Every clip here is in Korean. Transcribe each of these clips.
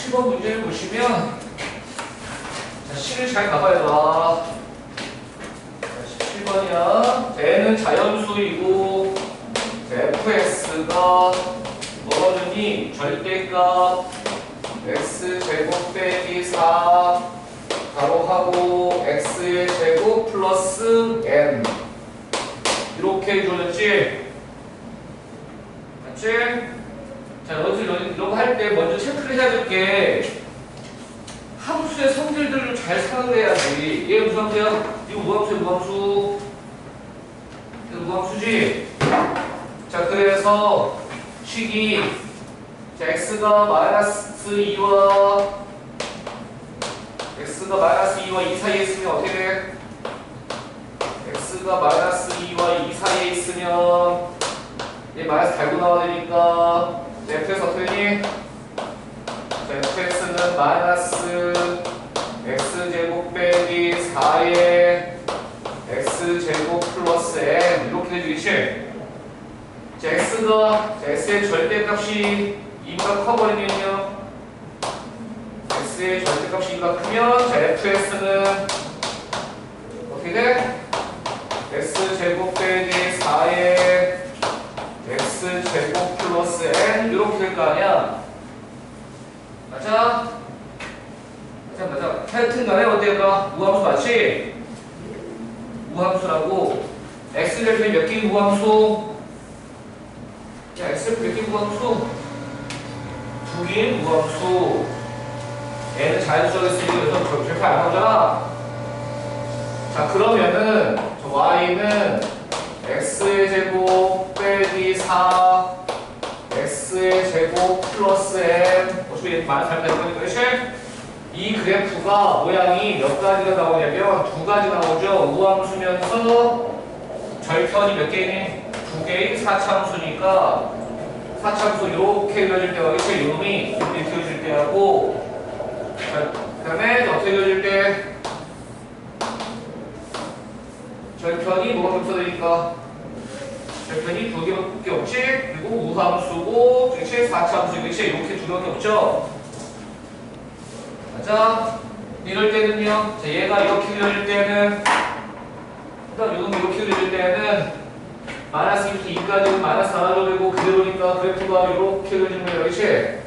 7번 문제를 보시면 자, 식을 잘 가봐야 봐. 자, 17번이야. n은 자연수이고 fx가 뭐니 절대값 x제곱 빼기 4 가로하고 x의 제곱 플러스 n 이렇게 줘졌지? 맞지? 자, 여기서 이런, 거 할 때 먼저 체크를 해야 될 게 함수의 성질들을 잘 생각을 해야지. 얘 무슨 함수야? 이거 무함수야, 무함수. 이거 무함수지? 자, 그래서 식이 자, x가 마이너스 2와 x가 마이너스 2와 2 사이에 있으면 어떻게 돼? x가 마이너스 2와 2 사이에 있으면 얘 마이너스 달고 나와야 되니까 fx 어떻게 되니? 자, fx는 마이너스 x제곱 빼기 4의 x제곱 플러스 n. 이렇게 되지 자, x가 자, x의 절대값이 2보다 커버리면요. x의 절대값이 2가 크면 자, fx는 어떻게 돼? x제곱 빼기 4의 x제곱 플러스 n. 이렇게 될 거 아니야. 맞아? 하여튼 간에 어때가 우함수 맞지? 우함수라고 x를 몇 개의 우함수? 야 x를 몇 개의 우함수? 두 개의 우함수 n은 자연수가 있으니까 그래서 저- 절대 안 나오잖아 자 그러면은 저 y는 x의 제곱 빼기 4 x의 제곱 플러스 m 어차피 얘 많이 잘 되는 거니까 그렇지? 이 그래프가 모양이 몇 가지가 나오냐면 두 가지 나오죠. 우함수면서 절편이 몇 개니? 두 개의 사차함수니까 사차함수 이렇게 그려질 때와 이렇게 이름이 이렇게 그려질 때 하고 그 다음에 어떻게 그려질 때? 절편이 뭐가 겹쳐되니까? 절편이 두 개밖에 없지? 그리고 우함수고 그렇지? 사차함수 그렇지? 이렇게 두 개밖에 없죠 맞아 이럴 때는요 자, 얘가 이렇게 그려질 때는 그다음 요놈 이렇게 그려질 때는 마이너스 2부터 2까지는 마이너스 하나로 되고 그대로니까 그래프가 이렇게 그려지는 거예요 그렇지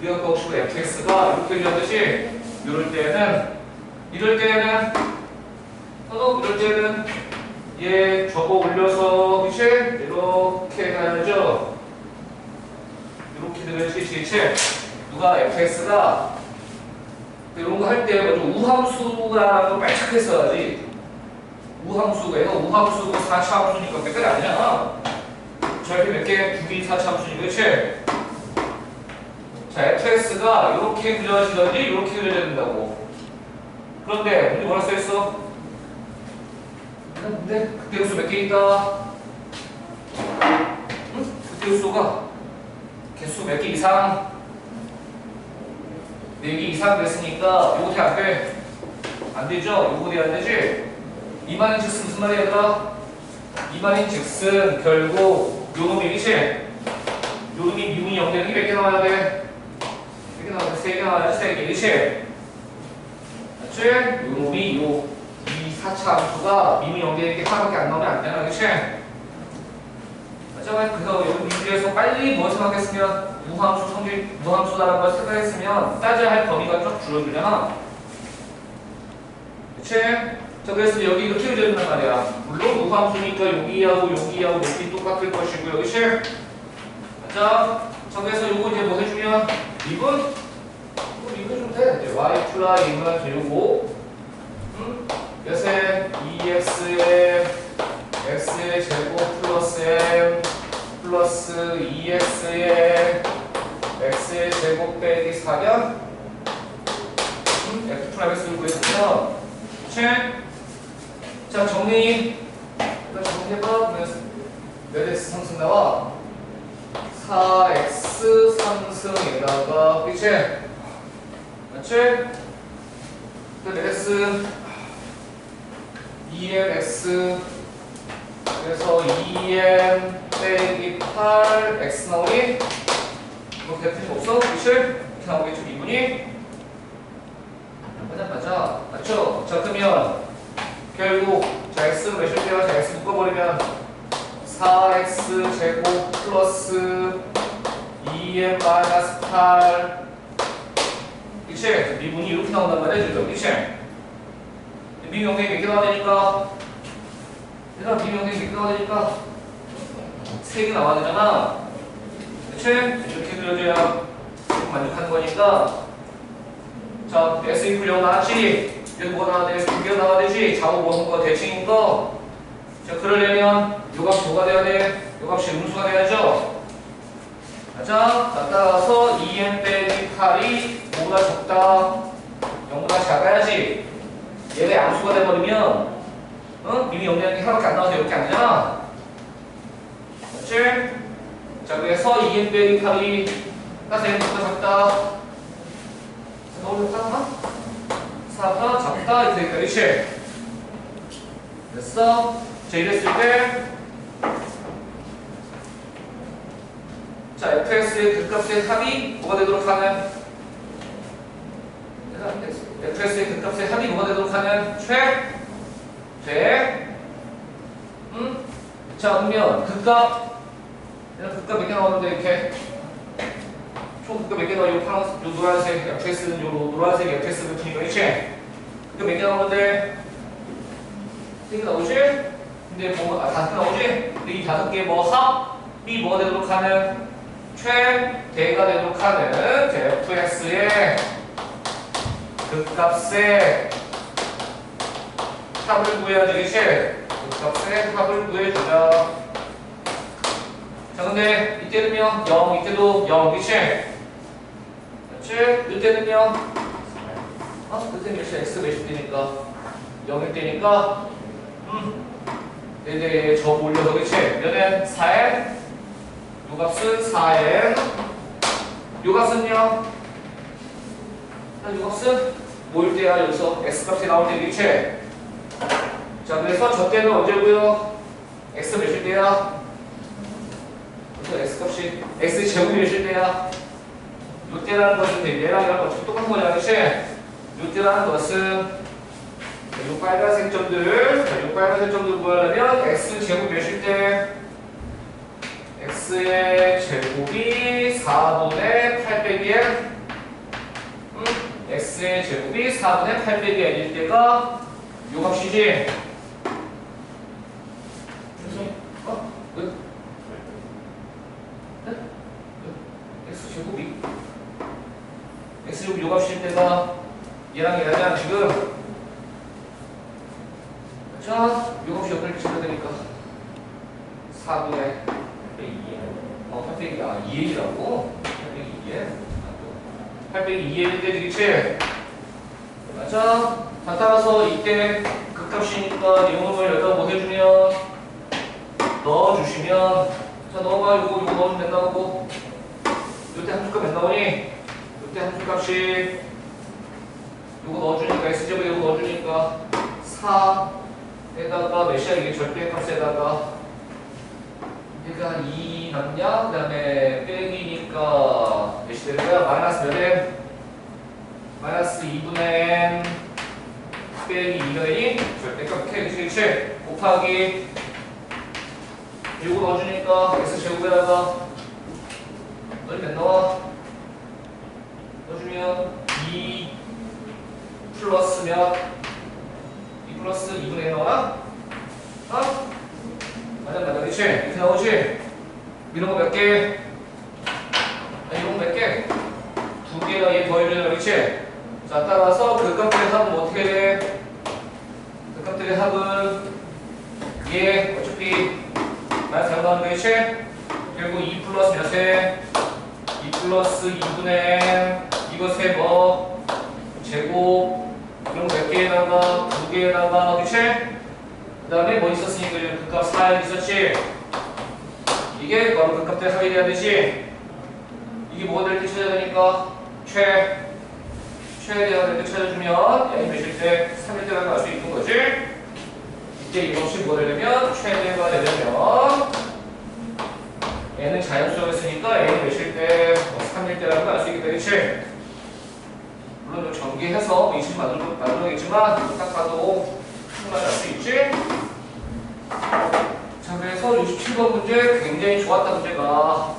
우리가 혹시 fx가 이렇게 그려졌듯이 이럴 때는 이럴 때는 또 이럴 때는 얘 접어 올려서 그치? 이렇게 가야죠 이렇게 되듯이 그치? 누가 fx가 이런 거 할 때 먼저 우함수라는 걸 빨리 체크했어야지 우함수가 얘가 우함수고 4차 함수니까 몇 개가 아니잖아 저렇게 몇 개? 두 개의 4차 함수니까 그치? 자, fx가 이렇게 그려지든지 이렇게 그려야 된다고. 그런데 우리 뭐라 써있어? 근데 그때 요소 몇개 있다? 응? 그때 요소가 개수 몇 개 이상? 4개 이상 됐으니까 요거 돼안 돼? 안 되죠? 요거 돼안 되지? 이만인 즉슨 무슨 말이야 얘들아? 이만인 즉슨 결국 요 놈이 이지? 요 놈이 미분이 0 되는 게 몇 개 나와야 돼? 이렇게 나와서 세개 나와야지 세개 그치? 맞지? 요 놈이 요이 4차 함수가 미미 연계되는 게 하나밖에 안 나오면 안 되나 그치? 그래서 여기 미주에서 빨리 뭐 생각했으면 무함수 성질 무함수다라는 걸 생각했으면 따져야 할 범위가 좀 줄어들잖아 그치? 자 그래서 여기 이렇게 그려진단 말이야 물론 무함수니까 여기하고 여기하고 높이 똑같을 것이고요 그치? 맞죠? 자 그래서 요거 이제 뭐 해주면 이건 이거 이거 좀 돼. 이제 y 프라임은 되고 음? 몇에 2x에 x의 제곱 플러스 m 플러스 2x에 x의 제곱 빼기 4면 음? f 쓰고 구했습니다. 그치? 자 정리 일단 정리해봐. 몇, 몇 x 상승 나와? 4x 상승에다가 그치? 맞지? 그 x 2mx 그래서 2m 빼기 8x 나오니? 뭐 대표님 없어? 이렇게 나오겠죠 미분이 맞아 맞아 맞죠 자 그러면 결국 자 x는 몇일 때가 자 x 묶어버리면 4x 제곱 플러스 2m 마이너스 8 그치? 미분이 이렇게 나온단 말이야 그죠? 그치? 미분영역이 몇개 나와야 되니까 얘들아 미분영역이 몇개 나와야 되니까 3개 나와야 되잖아 그치? 이렇게 그려줘야 만족하는 거니까 자 S 이퀄 0 나왔지? 여기 뭐가 나와야 돼? 2개가 나와야 되지? 좌우 원과 대칭인 거 자, 그러려면 요 값이 뭐가 돼야 돼? 요 값이 음수가 돼야죠? 맞아? 자, 따라서 2n 빼기 8이 5보다 적다. 0보다 작아야지. 얘가 양수가 돼버리면, 어? 이미 0이라는 게 하나밖에 안 나와서 이렇게 안 되잖아? 맞지? 자, 그래서 2n 빼기 8이 따서 0보다 작다. 너무 작나? 4가 작다. 이렇게 되니까, 그치? 됐어? 자, 이랬을 때, 자, fx의 극값의 합이 뭐가 되도록 하는? fx의 극값의 합이 뭐가 되도록 하는? 최? 최? 음? 자, 그러면 극값, 얘는 극값 몇 개 나오는데, 이렇게. 총 극값 몇 개 나와? 요 파란색, 요 노란색, fx는 요 노란색 fx 같으니까, 그치? 극값 몇 개 나오는데, 세개 나오지? 근데 뭐, 아, 다섯 개 나오지? 근데 이 다섯 개 뭐, 합이 뭐가 되도록 하는? 최대가 되도록 하는 fx의 극값의 합을 구해야 되겠지? 극값의 합을 구해주자. 자, 근데 이때는요, 0, 이때도 0, 그치? 그치? 이때는요, 어? 그때 몇이 x 몇일 때니까 0일 때니까 음, 네네, 저 올려서 그치? 몇엔 4엔 요 값은 4n 요 값은요 요 값은 뭐일 때야 여기서 x값이 나올 때 그치? 자 그래서 저 때는 언제고요? x 몇일 때야? 그래서 x값이 x 제곱이 몇일 때야? 요 때라는 것은 얘랑 얘랑 어차피 똑같은 거잖아 그치? 요 때라는 것은 요 빨간색 점들 자, 요 빨간색 점들 구하려면 x 제곱 몇일 때? x의 제곱이 4분의 800의 음, x의 제곱이 4분의 800의 n일 때가 요 값이지? 어? 끝? 네? x 제곱이 x 제곱 요 값일 때가 얘랑 얘랑 지금 자, 요 값이 옆을 치면 되니까 4분의 802에 어, 802, 아, 2A라고? 802에? 802A일 때 되겠지? 맞아? 자, 따라서 이때 극값이니까 내용을 여기다 뭐 해주면 넣어주시면 자, 넣어봐. 요거, 요거 넣어주면 된다고. 요때 함수값 몇 나오니? 요때 함수값이 요거 넣어주니까 S제곱 요거 넣어주니까 4에다가 몇이야? 이게 절대값에다가 얘가 2 남냐? 그 다음에 빼기니까 몇이 되는 거야? 마이너스 몇 n? 마이너스 2분의 n 빼기 2가 n이 절대값 k 그치 그치? 곱하기 요거 넣어주니까 x제곱에다가 너희 몇 나와? 넣어주면 2 플러스 몇? 2 플러스 2분의 n 나와? 어? 맞아 맞아 그치? 이렇게 나오지? 이런 거 몇 개? 아, 이런 거 몇 개? 두 개가 얘 더해주잖아 그치? 자 따라서 그 극값들의 합은 어떻게 돼? 그 합은 얘 어차피 마이너스 잘 나오는 거 그치? 결국 2 플러스 몇에 2 플러스 2분의 n 이것의 뭐 제곱 이런 거몇 개에다가 두 개에다가 그치? 그 다음에 뭐 있었으니까 극값 4에 있었지? 이게 바로 극값대 합이 돼야 되지? 이게 뭐가 될때 찾아야 되니까 최 최대가 될때 찾아주면 n 몇일 때 3일 때라고 알 수 있는 거지? 이제 이것이 뭐되면 최대가 되려면 얘는 자연수정했으니까 a 몇일 때, 뭐 3일 때라는 걸 알 수 있겠다, 그치? 물론 좀 전기해서 20 만들고 만들겠지만 딱 봐도 충분히 알 수 있지? 자, 그래서 67번 문제 굉장히 좋았다 문제가.